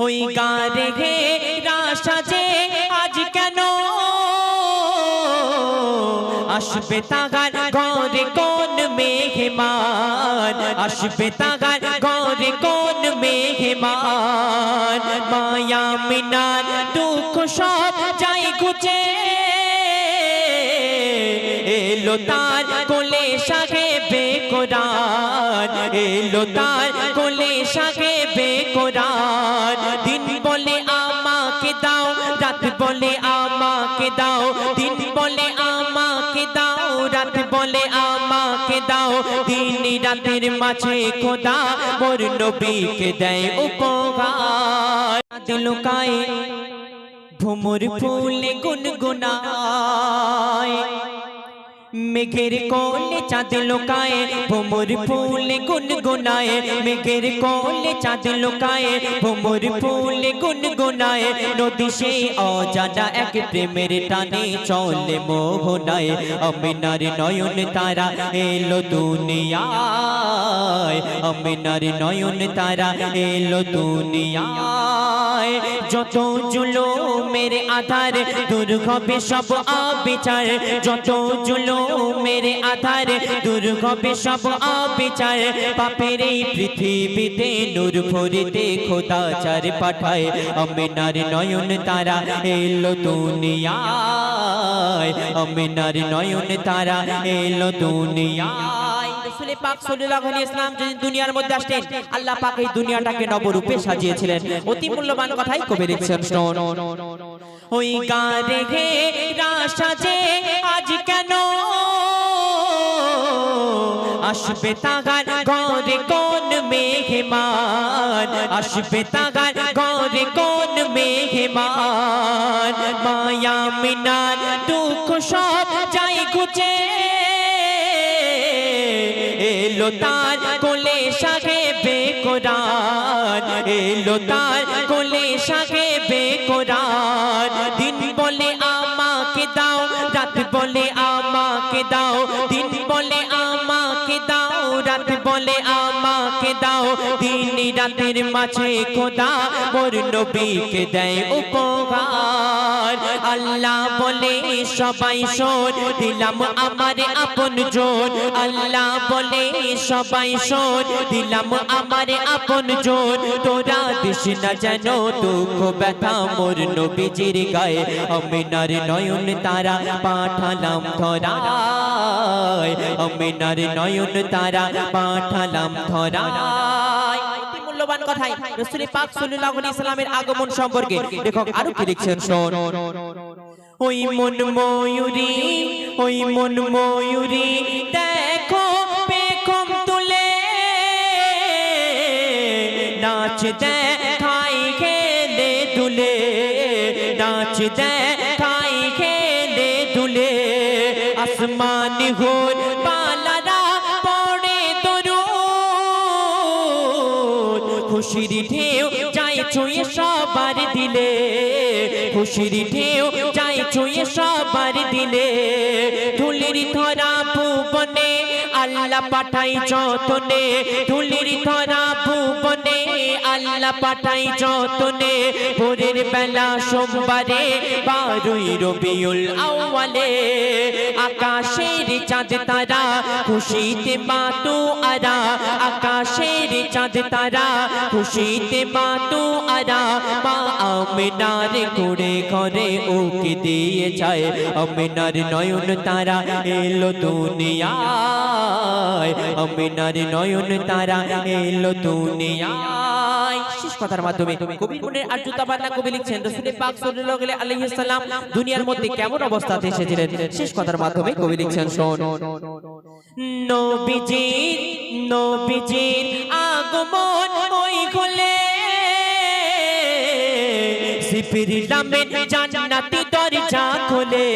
ওই গারে হে যে আজ কেন? আসবে তাগার ঘরে কোন মেহমান আসবে তাগার ঘরে কোন মেহমান মায়া মিনার দুঃখ সব যাই গুছে এলো তার কোলে শাখে বেকরার এলো তার কোলে শাখে বেকরার দিন বলে আমাকে দাও, রাত বলে আমাকে দাও, দিন বলে আমাকে দাও, রাত বলে আমাকে দাও। দিন রাতের মাঝে খোদা মোর নবীকে দেয় উপহার। দিল কায়ে ভুমুর ফুলে গুনগুনায়। মেঘের কোলে চাঁদ লোকায়, ভুমুর ফুলে গুনগুনায়। মেঘের কোলে চাঁদ লোকায়, ভুমুর ফুলে গুনগুনায়। নদী সেই অজানা এক প্রেমের টানে চলে মোহনায়। অমিনার নয়ন তারা এলো দুনিয়ায়। অমিনার নয়ন তারা এলো দুনিয়ায়। যত জুলো মেরে আধার দূর হবে সব অবিচার। যত জুলো মেরে আধার দূর হবে সব অবিচার। পাপের এই পৃথিবীতে নূর ভরিতে খোদা চার পাঠায় অমিনার নয়ন তারা এলো দুনিয়ায়। অমিনার নয়ন তারা এলো দুনিয়ায়। রাসূলে পাক সাল্লাল্লাহু আলাইহি ইসলাম যদি দুনিয়ার মধ্যে আসতেন, আল্লাহ পাক এই দুনিয়াটাকে নবরূপে সাজিয়েছিলেন। অতি মূল্যবান কথাই কবি লিখছেন। শুনুন ওই গারে হে যে আজ কেন আসবে তাগার ঘরে কোন মেহমান? আসবে তাগার ঘরে কোন মেহমান? মায়া মিনার দুঃখ সব যাই গুছে এলো তার কোলে শাখে বেকরার। এলো তার কোলে শাখে বেকরার। দিন বলে আমাকে দাও, রাত বলে আমাকে দাও, দিন বলে দাও রাত বলে আমাকে দাও। দিন রাতের মাঝে খোদা মোর নবীকে দেয় উপহার। আল্লাহ বলে, সবাই শোন, দিলাম আমার আপন জোন। আল্লাহ বলে, সবাই শোন, দিলাম আমার আপন জোন। তোরা দিস না যেন দুঃখ, ব্যথা মোর নবীজির গায়ে। অমিনার নয়ন তারা পাঠালাম ধরায়। অমিনার নয়ন তারা পাঠালাম ধরায়। মূল্যবান কথাই। রাসূল পাক সাল্লাল্লাহু আলাইহি সাল্লামের আগমন সম্পর্কে লেখক আরও কি লিখছেন? শোন। ওই মন ময়ূরী ওই মন ময়ূরী দেখো পেখম তুলে। নাচ দেখাই খেলে দুলে। নাচ আসমান হোর পালারা পড়ে দরুদ খুশির ঢেউ যাই ছুঁয়ে সবার দিলে। খুশির ঢেউ যাই ছুঁয়ে সবার দিলে। ধুলির ধরা ভুবনে আল্লাহ পাঠাই যতনে। ধুলির ধরা ভুবনে আল্লাহ পাঠাই যতনে। ভোরের বেলা সোমবারে বারুই রবিউল আউয়ালে। আকাশের চাঁদ তারা খুশিতে মাতু আরা আকাশের চাঁদ তারা খুশিতে মাতু আরা মা আমিনার করে ঘরে ওকে দিয়ে যায়। আমিনার নয়ন তারা এলো দুনিয়ায়। আমিনার নয়ন তারা এলো দুনিয়ায়। শেষ কথার মাধ্যমে। কবি গুণের আর্যতা বান্না কবি লিখছেন রাসূলের পাক সাল্লাল্লাহু আলাইহি সাল্লাম দুনিয়ার মধ্যে কেমন অবস্থাতে এসেছিলেন? শেষ কথার মাধ্যমে কবি লিখছেন শোন। নবীজির নবীজির আগমন ওই খোলে সিপির নামে জান্নাতি দরজা খোলে।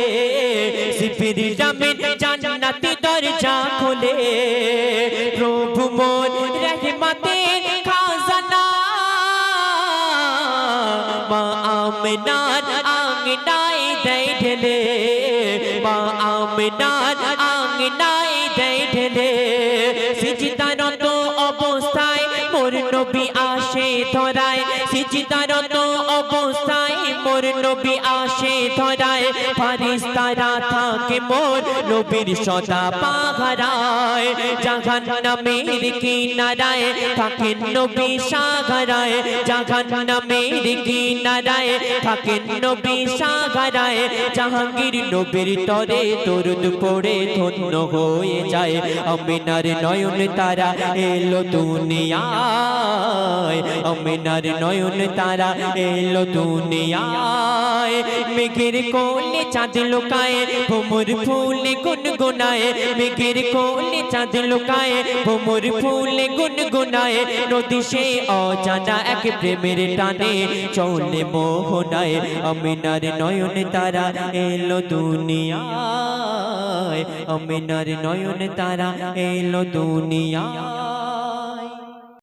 সিপির নামে জান্নাতি দরজা খোলে। প্রভু মোর রহমতের আমিনার আঙ্গনায় দেই ঢেলে, মা আমিনার আঙ্গনায় দেই ঢেলে। সিজদারত অবস্থায় মোর নবী আসে ধরায়, সিজদারত অবস্থায় মোর নবী আসে ধরায়, ফারিস্তারা থাকে মোর নবীর সদা পাহারায়। জাহান্নামের কিনারায় থাকেন নবী সাগরায়, জাহান্নামের কিনারায় থাকেন নবী সাগরায়। জাহাঙ্গীর নবীর তরে দরুদ পড়ে ধন্য হয়ে যায়, আমিনার নয়ন তারা এলো দুনিয়ায় আমিনার নয়ন তারা এলো দুনিয়ায়। মেঘের কোলে চাঁদ লুকায় ভোমর ফুলে গুনগুনায়। মেঘের কোলে চাঁদ লুকায় ভোমর ফুলে গুনগুনায়। নদী সে অজানা এক প্রেমের টানে চলে মোহনায়। আমিনার নয়ন তারা এলো দুনিয়ায়। আমিনার নয়ন তারা এলো দুনিয়ায়।